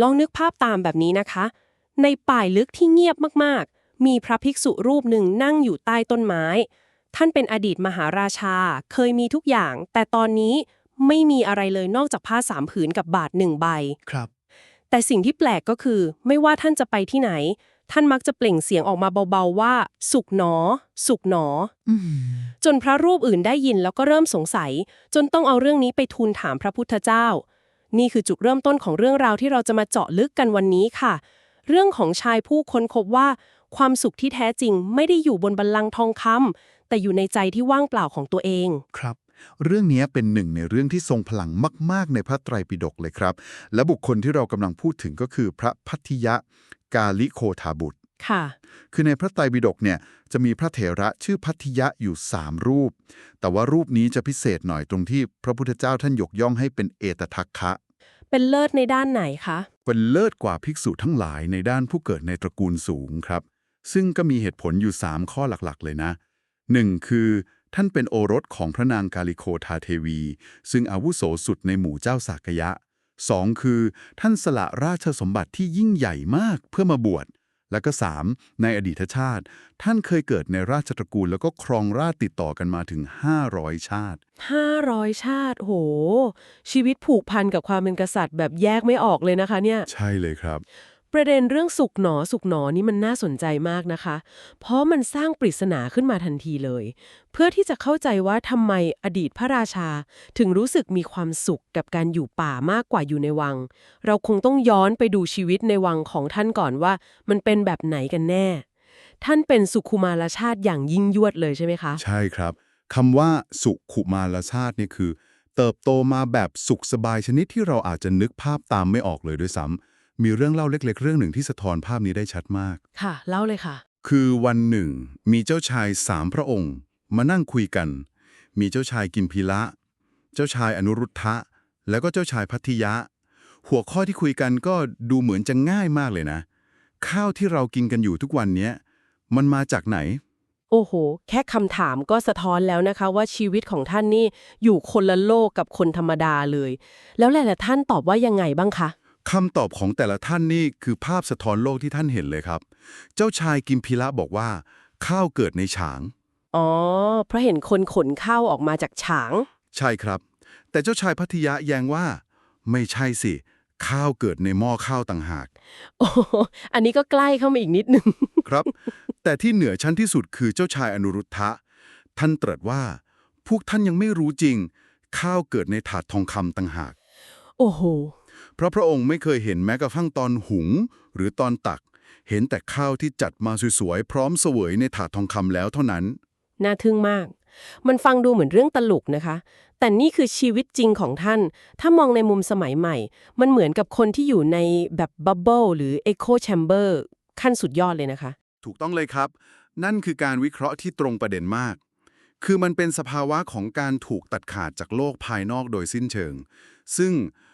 ลองนึกภาพตามแบบนี้นะคะ ในป่ายลึกที่เงียบมากๆ มีพระภิกษุรูปหนึ่งนั่งอยู่ใต้ต้นไม้ ท่านเป็นอดีตมหาราชา เคยมีทุกอย่าง แต่ตอนนี้ไม่มีอะไรเลยนอกจากผ้าสามผืนกับบาทหนึ่งใบ ครับ แต่สิ่งที่แปลกก็คือ ไม่ว่าท่านจะไปที่ไหน ท่านมักจะเปล่งเสียงออกมาเบาๆว่า สุขหนอ สุขหนออืมจนพระรูปอื่นได้ยินแล้วก็เริ่มสงสัย จนต้องเอาเรื่องนี้ไปทูลถามพระพุทธเจ้า นี่คือจุดเริ่มต้นของเรื่องราวที่เราจะมาเจาะลึกกันวันนี้ค่ะ เรื่องของชายผู้ค้นพบว่า ความสุขที่แท้จริงไม่ได้อยู่บนบัลลังก์ทองคำแต่อยู่ในใจที่ว่างเปล่าของตัวเองครับเรื่องนี้เป็นหนึ่งในเรื่องที่ทรงพลังมาก ๆ ในพระไตรปิฎกเลยครับ และบุคคลที่เรากำลังพูดถึงก็คือพระพัทธิยะ กาลิโคทาบุตร ค่ะ คือในพระไตรปิฎกเนี่ยจะมีพระเถระชื่อพัทธิยะอยู่ 3 รูป แต่ว่ารูปนี้จะพิเศษหน่อยตรงที่พระพุทธเจ้าท่านยกย่องให้เป็นเอตทัคคะ เป็นเลิศในด้านไหนคะ เป็นเลิศกว่าภิกษุทั้งหลายในด้านผู้เกิดในตระกูลสูงครับ ซึ่งก็มีเหตุผลอยู่ 3 ข้อหลักๆ เลยนะ 1. คือท่านเป็นโอรสของพระนางกาลิโคทาเทวี ซึ่งอาวุโสสุดในหมู่เจ้าสากยะ 2. คือท่านสละราชสมบัติที่ยิ่งใหญ่มากเพื่อมาบวช และก็ 3. ในอดีตชาติ ท่านเคยเกิดในราชตระกูล แล้วก็ครองราชย์ติดต่อกันมาถึง 500 ชาติ 500 ชาติ โห ชีวิตผูกพันกับความเป็นกษัตริย์แบบแยกไม่ออกเลยนะคะเนี่ย ใช่เลยครับ ประเด็นเรื่องสุขหนอสุขหนอนี่มันน่าสนใจมากนะคะ เพราะมันสร้างปริศนาขึ้นมาทันทีเลย เพื่อที่จะเข้าใจว่าทำไมอดีตพระราชา ถึงรู้สึกมีความสุขกับการอยู่ป่ามากกว่าอยู่ในวัง เราคงต้องย้อนไปดูชีวิตในวังของท่านก่อนว่า มันเป็นแบบไหนกันแน่ ท่านเป็นสุขุมารชาติอย่างยิ่งยวดเลยใช่ไหมคะ ใช่ครับคำว่าสุขุมารชาตินี่คือ เติบโตมาแบบสุขสบายชนิดที่เราอาจจะนึกภาพตามไม่ออกเลยด้วยซ้ำ มีเรื่องเล่าเล็ก ๆ เรื่องหนึ่งที่สะท้อนภาพนี้ได้ชัดมาก ค่ะ เล่าเลยค่ะ คือวันหนึ่ง มีเจ้าชายสามพระองค์ มานั่งคุยกัน มีเจ้าชายกิมพีละ เจ้าชายอนุรุทธะ แล้วก็เจ้าชายพัทธิยะ หัวข้อที่คุยกันก็ดูเหมือนจะง่ายมากเลยนะ ข้าวที่เรากินกันอยู่ทุกวันเนี้ยมันมาจากไหน โอ้โห แค่คำถามก็สะท้อนแล้วนะคะ ว่าชีวิตของท่านนี่อยู่คนละโลกกับคนธรรมดาเลย แล้วหลายๆท่านตอบว่ายังไงบ้างคะ คำตอบของแต่ละท่านนี่คือภาพสะท้อนโลกที่ท่านเห็นเลยครับ เจ้าชายกิมพีละบอกว่า ข้าวเกิดในฉาง อ๋อ เพราะเห็นคนขนข้าวออกมาจากฉาง ใช่ครับ แต่เจ้าชายพัทยะแย้งว่า ไม่ใช่สิ ข้าวเกิดในหม้อข้าวต่างหาก โอ้โหอันนี้ก็ใกล้เข้ามาอีกนิดนึง ครับ แต่ที่เหนือชั้นที่สุดคือเจ้าชายอนุรุทธะ ท่านตรัสว่า พวกท่านยังไม่รู้จริง ข้าวเกิดในถาดทองคำต่างหาก โอ้โหเพ ราะพระองค์ไม่เคยเห็นแม้กระทั่งตอนหุง หรือตอนตัก เห็นแต่ข้าวที่จัดมาสวยๆ พร้อมเสวยในถาดทองคำแล้วเท่านั้น น่าทึ่งมาก มันฟังดูเหมือนเรื่องตลกนะคะ แต่นี่คือชีวิตจริงของท่าน ถ้ามองในมุมสมัยใหม่ มันเหมือนกับคนที่อยู่ในแบบบับเบิลหรือ Echo Chamber ขั้นสุดยอดเลยนะคะ ถูกต้องเลยครับ นั่นคือการวิเคราะห์ที่ตรงประเด็นมาก คือมันเป็นสภาวะของการถูกตัดขาดจากโลกภายนอกโดยสิ้นเชิง ซึ่งเอ่อ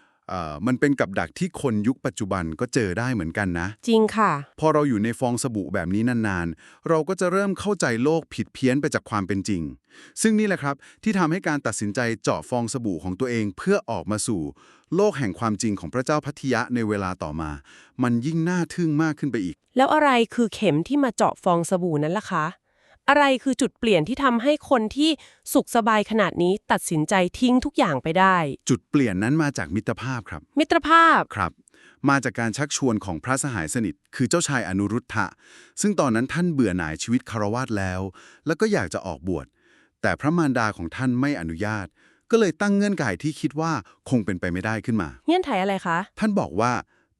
มันเป็นกับดักที่คนยุคปัจจุบันก็เจอได้เหมือนกันนะ จริงค่ะ พอเราอยู่ในฟองสบู่แบบนี้นานๆ เราก็จะเริ่มเข้าใจโลกผิดเพี้ยนไปจากความเป็นจริง ซึ่งนี่แหละครับที่ทำให้การตัดสินใจเจาะฟองสบู่ของตัวเองเพื่อออกมาสู่ โลกแห่งความจริงของพระเจ้าพัทยะในเวลาต่อมา มันยิ่งน่าทึ่งมากขึ้นไปอีก แล้วอะไรคือเข็มที่มาเจาะฟองสบู่นั้นล่ะคะ อะไรคือจุดเปลี่ยนที่ทำให้คนที่สุขสบายขนาดนี้ตัดสินใจทิ้งทุกอย่างไปได้ จุดเปลี่ยนนั้นมาจากมิตรภาพครับ มิตรภาพ ครับ มาจากการชักชวนของพระสหายสนิท คือเจ้าชายอนุรุทธะ ซึ่งตอนนั้นท่านเบื่อหน่ายชีวิตคารวาสแล้ว แล้วก็อยากจะออกบวช แต่พระมารดาของท่านไม่อนุญาต ก็เลยตั้งเงื่อนไขที่คิดว่าคงเป็นไปไม่ได้ขึ้นมา เงื่อนไขอะไรคะ ท่านบอกว่า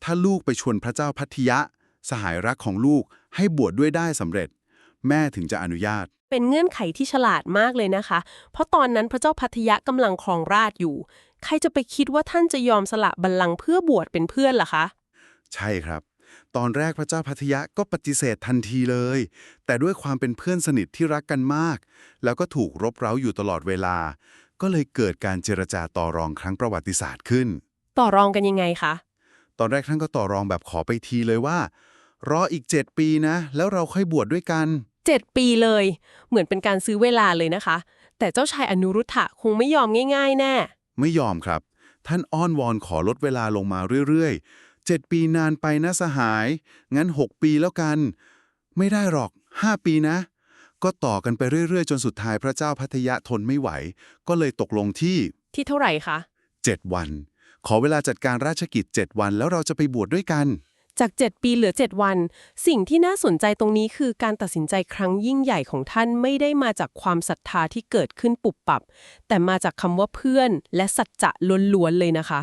ถ้าลูกไปชวนพระเจ้าพัทยะ สหายรักของลูกให้บวชดด้วยได้สำเร็จ แม่ถึงจะอนุญาต เป็นเงื่อนไขที่ฉลาดมากเลยนะคะ เพราะตอนนั้นพระเจ้าพัทยะกำลังครองราชย์อยู่ ใครจะไปคิดว่าท่านจะยอมสละบัลลังก์เพื่อบวชเป็นเพื่อนล่ะคะ ใช่ครับ ตอนแรกพระเจ้าพัทยะก็ปฏิเสธทันทีเลย แต่ด้วยความเป็นเพื่อนสนิทที่รักกันมาก แล้วก็ถูกรบเร้าอยู่ตลอดเวลา ก็เลยเกิดการเจรจาต่อรองครั้งประวัติศาสตร์ขึ้น ต่อรองกันยังไงคะ ตอนแรกท่านก็ต่อรองแบบขอไปทีเลยว่า รออีก 7 ปีนะ แล้วเราค่อยบวชดด้วยกันเจ็ดปีเลย เหมือนเป็นการซื้อเวลาเลยนะคะ แต่เจ้าชายอนุรุทธะคงไม่ยอมง่าย ๆ แน่ ไม่ยอมครับ ท่านอ้อนวอนขอลดเวลาลงมาเรื่อยๆเจ็ดปีนานไปนะสหาย งั้นหกปีแล้วกัน ไม่ได้หรอกห้าปีนะ ก็ต่อกันไปเรื่อยๆ จนสุดท้ายพระเจ้าพัทยะทนไม่ไหว ก็เลยตกลงที่ที่เท่าไหร่คะ 7 วัน ขอเวลาจัดการราชกิจ 7 วันแล้วเราจะไปบวชด้วยกัน จาก 7 ปีเหลือ 7 วัน สิ่งที่น่าสนใจตรงนี้คือการตัดสินใจครั้งยิ่งใหญ่ของท่านไม่ได้มาจากความศรัทธาที่เกิดขึ้นปุบปับ แต่มาจากคำว่าเพื่อน และสัจจะล้วนๆเลยนะคะ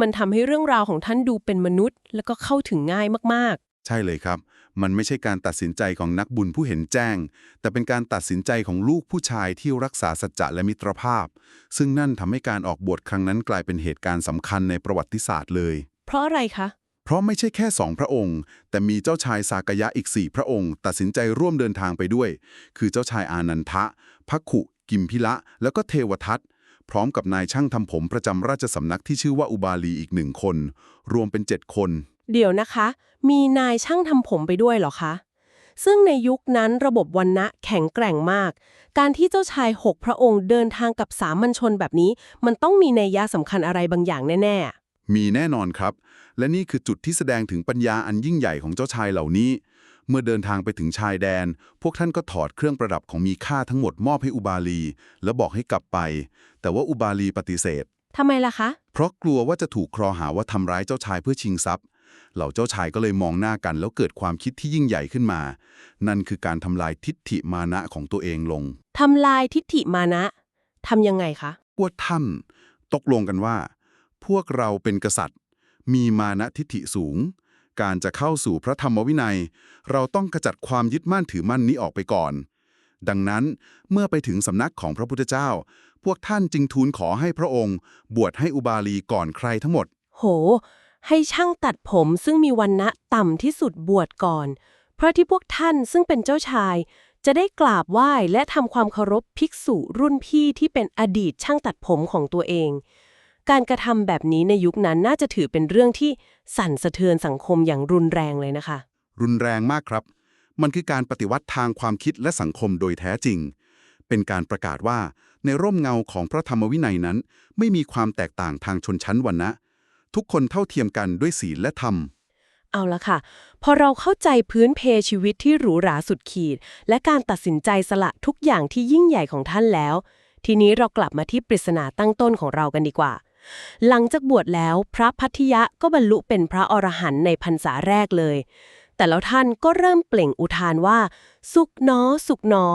มันทำให้เรื่องราวของท่านดูเป็นมนุษย์ แล้วก็เข้าถึงง่ายมากใช่เลยครับ มันไม่ใช่การตัดสินใจของนักบุญผู้เห็นแจ้ง แต่เป็นการตัดสินใจของลูกผู้ชายที่รักษาสัจจะและมิตรภาพ ซึ่งนั่นทำให้การออกบวชครั้งนั้นกลายเป็นเหตุการณ์สำคัญในประวัติศาสตร์เลยๆเพราะอะไรคะ เพราะไม่ใช่แค่สองพระองค์ แต่มีเจ้าชายสากยะอีกสี่พระองค์ ตัดสินใจร่วมเดินทางไปด้วย คือเจ้าชายอานันทะพักขุ กิมพิละ แล้วก็เทวทัตพร้อมกับนายช่างทำผมประจำราชสำนักที่ชื่อว่าอุบาลีอีกหนึ่งคน รวมเป็นเจ็ดคน เดี๋ยวนะคะ มีนายช่างทำผมไปด้วยเหรอคะ ซึ่งในยุคนั้นระบบวันณะแข็งแกร่งมาก การที่เจ้าชายหกพระองค์เดินทางกับสามัญชนแบบนี้ มันต้องมีนัยยะสำคัญอะไรบางอย่างแน่มีแน่นอนครับ และนี่คือจุดที่แสดงถึงปัญญาอันยิ่งใหญ่ของเจ้าชายเหล่านี้ เมื่อเดินทางไปถึงชายแดน พวกท่านก็ถอดเครื่องประดับของมีค่าทั้งหมดมอบให้อุบาลี แล้วบอกให้กลับไป แต่ว่าอุบาลีปฏิเสธๆทำไมล่ะคะ เพราะกลัวว่าจะถูกครอหาว่าทำร้ายเจ้าชายเพื่อชิงทรัพย์ เหล่าเจ้าชายก็เลยมองหน้ากัน แล้วเกิดความคิดที่ยิ่งใหญ่ขึ้นมา นั่นคือการทำลายทิฏฐิมานะของตัวเองลงทำลายทิฏฐิมานะทำยังไงคะ พวกท่าน ตกลงกันว่า พวกเราเป็นกษัตริย์ มีมานะทิฏฐิสูง การจะเข้าสู่พระธรรมวินัย เราต้องกระจัดความยึดมั่นถือมั่นนี้ออกไปก่อน ดังนั้นเมื่อไปถึงสำนักของพระพุทธเจ้า พวกท่านจึงทูลขอให้พระองค์ บวชให้อุบาลีก่อนใครทั้งหมด โห ให้ช่างตัดผมซึ่งมีวันณะต่ำที่สุดบวชก่อน เพราะที่พวกท่านซึ่งเป็นเจ้าชายจะได้กราบไหว้และทำความเคารพภิกษุรุ่นพี่ที่เป็นอดีตช่างตัดผมของตัวเอง การกระทำแบบนี้ในยุคนั้นน่าจะถือเป็นเรื่องที่สั่นสะเทือนสังคมอย่างรุนแรงเลยนะคะ รุนแรงมากครับ มันคือการปฏิวัติทางความคิดและสังคมโดยแท้จริง เป็นการประกาศว่าในร่มเงาของพระธรรมวินัยนั้น ไม่มีความแตกต่างทางชนชั้นวรรณะ ทุกคนเท่าเทียมกันด้วยศีลและธรรม เอาละค่ะ พอเราเข้าใจพื้นเพชีวิตที่หรูหราสุดขีด และการตัดสินใจสละทุกอย่างที่ยิ่งใหญ่ของท่านแล้ว ทีนี้เรากลับมาที่ปริศนาตั้งต้นของเรากันดีกว่า หลังจากบวชแล้วพระพัทยะก็บรรลุเป็นพระอรหันต์ในพรรษาแรกเลย แต่แล้วท่านก็เริ่มเปล่งอุทานว่า สุขหนอ สุขหนอ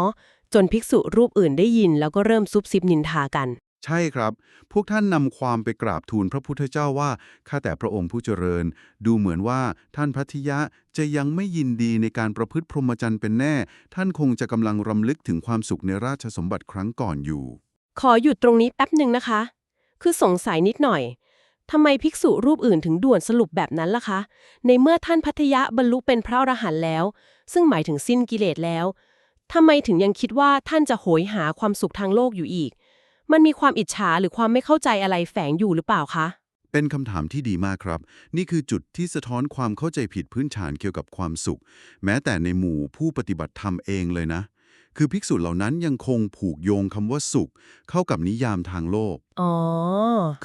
จนภิกษุรูปอื่นได้ยิน แล้วก็เริ่มซุบซิบนินทากัน ใช่ครับ พวกท่านนำความไปกราบทูลพระพุทธเจ้าว่า ข้าแต่พระองค์ผู้เจริญ ดูเหมือนว่าท่านพัทยะจะยังไม่ยินดีในการประพฤติพรหมจรรย์เป็นแน่ ท่านคงจะกำลังรำลึกถึงความสุขในราชสมบัติครั้งก่อนอยู่ ขอหยุดตรงนี้แป๊บหนึ่งนะคะ คือสงสัยนิดหน่อยทำไมภิกษุรูปอื่นถึงด่วนสรุปแบบนั้นล่ะคะ ในเมื่อท่านพัทยะบรรลุเป็นพระอรหันต์แล้ว ซึ่งหมายถึงสิ้นกิเลสแล้วทำไมถึงยังคิดว่าท่านจะโหยหาความสุขทางโลกอยู่อีก มันมีความอิจฉาหรือความไม่เข้าใจอะไรแฝงอยู่หรือเปล่าคะ เป็นคำถามที่ดีมากครับ นี่คือจุดที่สะท้อนความเข้าใจผิดพื้นฐานเกี่ยวกับความสุข แม้แต่ในหมู่ผู้ปฏิบัติธรรมเองเลยนะ คือภิกษุเหล่านั้นยังคงผูกโยงคำว่าสุข เข้ากับนิยามทางโลก อ๋อ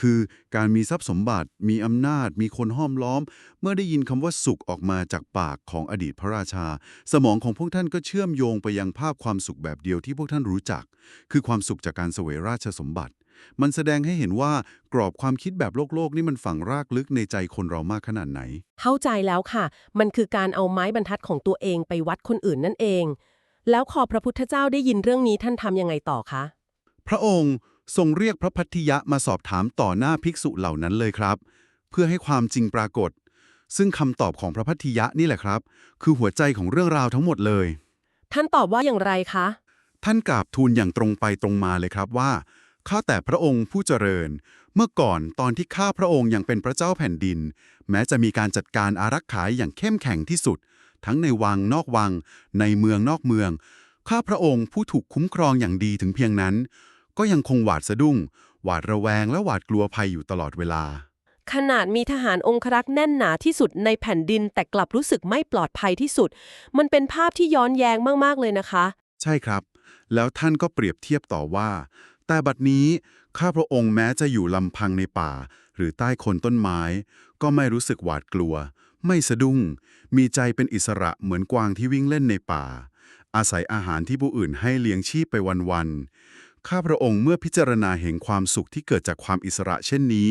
คือการมีทรัพย์สมบัติ มีอำนาจ มีคนห้อมล้อม เมื่อได้ยินคำว่าสุขออกมาจากปากของอดีตพระราชา สมองของพวกท่านก็เชื่อมโยงไปยังภาพความสุขแบบเดียวที่พวกท่านรู้จัก คือความสุขจากการเสวยราชสมบัติ มันแสดงให้เห็นว่ากรอบความคิดแบบโลกโลกๆนี่มันฝังรากลึกในใจคนเรามากขนาดไหน เข้าใจแล้วค่ะ มันคือการเอาไม้บรรทัดของตัวเองไปวัดคนอื่นนั่นเอง แล้วขอพระพุทธเจ้าได้ยินเรื่องนี้ท่านทำยังไงต่อคะ พระองค์ทรงเรียกพระพัทธิยะมาสอบถามต่อหน้าภิกษุเหล่านั้นเลยครับ เพื่อให้ความจริงปรากฏ ซึ่งคำตอบของพระพัทธิยะนี่แหละครับ คือหัวใจของเรื่องราวทั้งหมดเลย ท่านตอบว่าอย่างไรคะ ท่านกราบทูลอย่างตรงไปตรงมาเลยครับว่าข้าแต่พระองค์ผู้เจริญ เมื่อก่อนตอนที่ข้าพระองค์ยังเป็นพระเจ้าแผ่นดิน แม้จะมีการจัดการอารักขาอย่างเข้มแข็งที่สุด ทั้งในวังนอกวัง ในเมืองนอกเมือง ข้าพระองค์ผู้ถูกคุ้มครองอย่างดีถึงเพียงนั้น ก็ยังคงหวาดสะดุ้ง หวาดระแวงและหวาดกลัวภัยอยู่ตลอดเวลา ขนาดมีทหารองครักษ์แน่นหนาที่สุดในแผ่นดินแต่กลับรู้สึกไม่ปลอดภัยที่สุด มันเป็นภาพที่ย้อนแย้งมากๆเลยนะคะ ใช่ครับ แล้วท่านก็เปรียบเทียบต่อว่า แต่บัดนี้ข้าพระองค์แม้จะอยู่ลำพังในป่า หรือใต้โคนต้นไม้ ก็ไม่รู้สึกหวาดกลัว ไม่สะดุ้ง มีใจเป็นอิสระเหมือนกวางที่วิ่งเล่นในป่า อาศัยอาหารที่ผู้อื่นให้เลี้ยงชีพไปวันๆ ข้าพระองค์เมื่อพิจารณาเห็นความสุขที่เกิดจากความอิสระเช่นนี้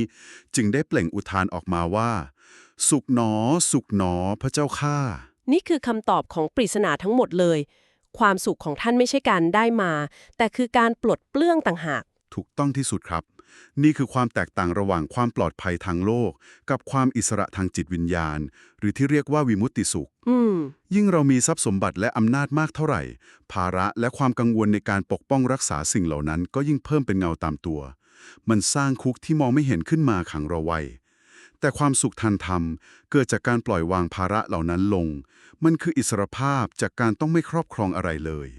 จึงได้เปล่งอุทานออกมาว่า สุขหนอ สุขหนอ พระเจ้าข้า นี่คือคำตอบของปริศนาทั้งหมดเลย ความสุขของท่านไม่ใช่การได้มา แต่คือการปลดเปลื้องต่างหาก ถูกต้องที่สุดครับ นี่คือความแตกต่างระหว่างความปลอดภัยทางโลก กับความอิสระทางจิตวิญญาณ หรือที่เรียกว่าวิมุตติสุขอืมยิ่งเรามีทรัพย์สมบัติและอำนาจมากเท่าไหร่ ภาระและความกังวลในการปกป้องรักษาสิ่งเหล่านั้น ก็ยิ่งเพิ่มเป็นเงาตามตัว มันสร้างคุกที่มองไม่เห็นขึ้นมาขังเราไว้แต่ความสุขทันธรรม เกิดจากการปล่อยวางภาระเหล่านั้นลง มันคืออิสรภาพจากการต้องไม่ครอบครองอะไรเลย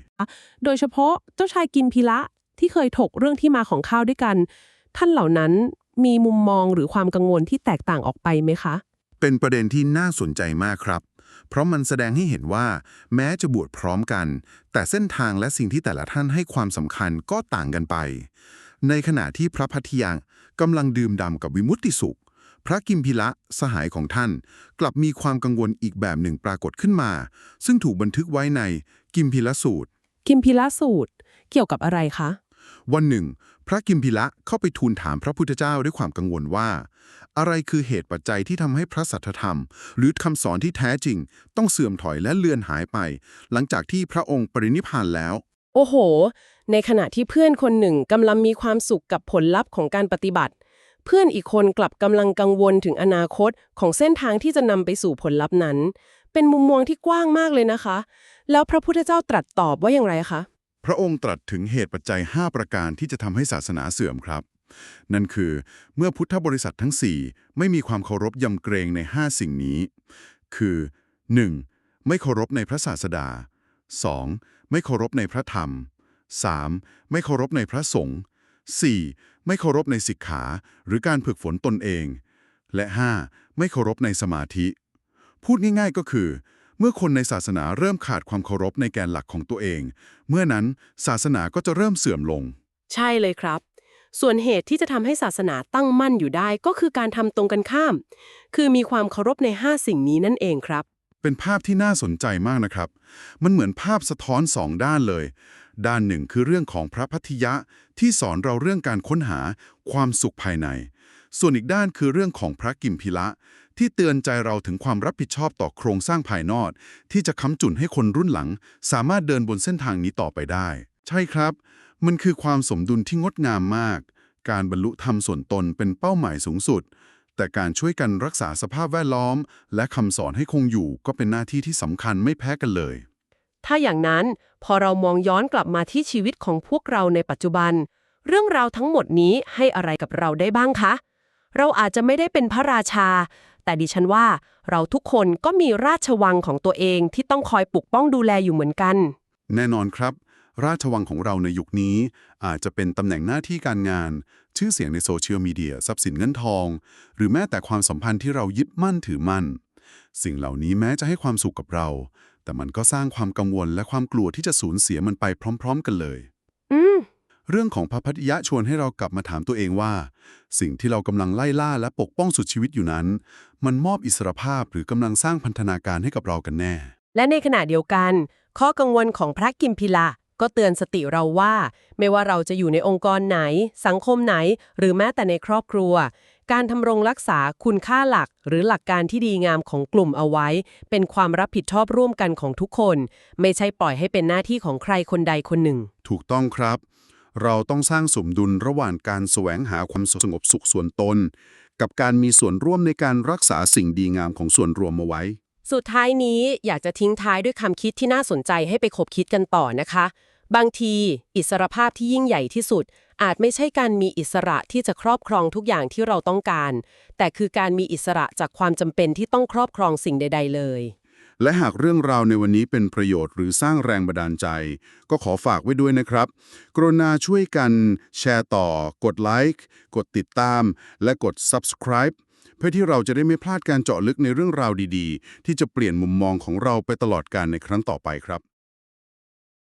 โดยเฉพาะเจ้าชายกิมพิละที่เคยถกเรื่องที่มาของข้าวด้วยกัน ท่านเหล่านั้นมีมุมมองหรือความกังวลที่แตกต่างออกไปไหมคะ เป็นประเด็นที่น่าสนใจมากครับ เพราะมันแสดงให้เห็นว่า แม้จะบวชพร้อมกัน แต่เส้นทางและสิ่งที่แต่ละท่านให้ความสำคัญก็ต่างกันไป ในขณะที่พระพัทยังกำลังดื่มด่ำกับวิมุตติสุข พระกิมพิละสหายของท่าน กลับมีความกังวลอีกแบบหนึ่งปรากฏขึ้นมา ซึ่งถูกบันทึกไว้ในกิมพิละสูตร กิมพิละสูตร เกี่ยวกับอะไรคะ วันหนึ่งพ ระกิมพิละเข้าไปทูลถามพระพุทธเจ้าด้วยความกังวลว่า อะไรคือเหตุปัจจัยที่ทำให้พระสัทธธรรม หรือคำสอนที่แท้จริง ต้องเสื่อมถอยและเลือนหายไป หลังจากที่พระองค์ปรินิพพานแล้ว โอ้โห ในขณะที่เพื่อนคนหนึ่งกำลังมีความสุขกับผลลัพธ์ของการปฏิบัติ เพื่อนอีกคนกลับกำลังกังวลถึงอนาคตของเส้นทางที่จะนำไปสู่ผลลัพธ์นั้น เป็นมุมมองที่กว้างมากเลยนะคะ แล้วพระพุทธเจ้าตรัสตอบว่าอย่างไรคะ พระองค์ตรัสถึงเหตุปัจจัย 5 ประการที่จะทำให้ศาสนาเสื่อมครับ นั่นคือ เมื่อพุทธบริษัททั้ง 4 ไม่มีความเคารพยำเกรงใน 5 สิ่งนี้ คือ 1. ไม่เคารพในพระศาสดา 2. ไม่เคารพในพระธรรม 3. ไม่เคารพในพระสงฆ์ 4. ไม่เคารพในสิกขาหรือการฝึกฝนตนเอง และ 5. ไม่เคารพในสมาธิ พูดง่ายๆก็คือ เมื่อคนในศาสนาเริ่มขาดความเคารพในแกนหลักของตัวเอง เมื่อนั้นศาสนาก็จะเริ่มเสื่อมลง ใช่เลยครับ ส่วนเหตุที่จะทำให้ศาสนาตั้งมั่นอยู่ได้ก็คือการทำตรงกันข้าม คือมีความเคารพใน 5 สิ่งนี้นั่นเองครับ เป็นภาพที่น่าสนใจมากนะครับ มันเหมือนภาพสะท้อนสองด้านเลย ด้านหนึ่งคือเรื่องของพระพัทยะที่สอนเราเรื่องการค้นหาความสุขภายใน ส่วนอีกด้านคือเรื่องของพระกิมพิละ ที่เตือนใจเราถึงความรับผิดชอบต่อโครงสร้างภายนอก ที่จะค้ำจุนให้คนรุ่นหลัง สามารถเดินบนเส้นทางนี้ต่อไปได้ ใช่ครับ มันคือความสมดุลที่งดงามมาก การบรรลุธรรมส่วนตนเป็นเป้าหมายสูงสุด แต่การช่วยกันรักษาสภาพแวดล้อม และคำสอนให้คงอยู่ก็เป็นหน้าที่ที่สำคัญไม่แพ้กันเลย ถ้าอย่างนั้นพอเรามองย้อนกลับมาที่ชีวิตของพวกเราในปัจจุบัน เรื่องราวทั้งหมดนี้ให้อะไรกับเราได้บ้างคะเราอาจจะไม่ได้เป็นพระราชา แต่ดิฉันว่าเราทุกคนก็มีราชวังของตัวเองที่ต้องคอยปกป้องดูแลอยู่เหมือนกัน แน่นอนครับ ราชวังของเราในยุคนี้ อาจจะเป็นตำแหน่งหน้าที่การงาน ชื่อเสียงในโซเชียลมีเดียทรัพย์สินเงินทอง หรือแม้แต่ความสัมพันธ์ที่เรายึดมั่นถือมั่น สิ่งเหล่านี้แม้จะให้ความสุขกับเรา แต่มันก็สร้างความกังวลและความกลัวที่จะสูญเสียมันไปพร้อม ๆ กันเลย อืม เรื่องของพระพัทยะชวนให้เรากลับมาถามตัวเองว่า สิ่งที่เรากำลังไล่ล่าและปกป้องสุดชีวิตอยู่นั้น มันมอบอิสรภาพหรือกำลังสร้างพันธนาการให้กับเรากันแน่ และในขณะเดียวกัน ข้อกังวลของพระกิมพิลาก็เตือนสติเราว่า ไม่ว่าเราจะอยู่ในองค์กรไหน สังคมไหน หรือแม้แต่ในครอบครัว การทำรงรักษาคุณค่าหลัก หรือหลักการที่ดีงามของกลุ่มเอาไว้ เป็นความรับผิดชอบร่วมกันของทุกคน ไม่ใช่ปล่อยให้เป็นหน้าที่ของใครคนใดคนหนึ่ง ถูกต้องครับ เราต้องสร้างสมดุลระหว่างการแสวงหาความสงบสุขส่วนตน กับการมีส่วนร่วมในการรักษาสิ่งดีงามของส่วนรวมเอาไว้ สุดท้ายนี้อยากจะทิ้งท้ายด้วยคำคิดที่น่าสนใจให้ไปคบคิดกันต่อนะคะ บางที อิสรภาพที่ยิ่งใหญ่ที่สุด อาจไม่ใช่การมีอิสระที่จะครอบครองทุกอย่างที่เราต้องการ แต่คือการมีอิสระจากความจำเป็นที่ต้องครอบครองสิ่งใด ๆ เลย และหากเรื่องราวในวันนี้เป็นประโยชน์หรือสร้างแรงบันดาลใจ ก็ขอฝากไว้ด้วยนะครับ กรุณาช่วยกันแชร์ต่อ กดไลค์กดติดตาม และกด subscribe เพื่อที่เราจะได้ไม่พลาดการเจาะลึกในเรื่องราวดีๆ ที่จะเปลี่ยนมุมมองของเราไปตลอดการในครั้งต่อไปครับ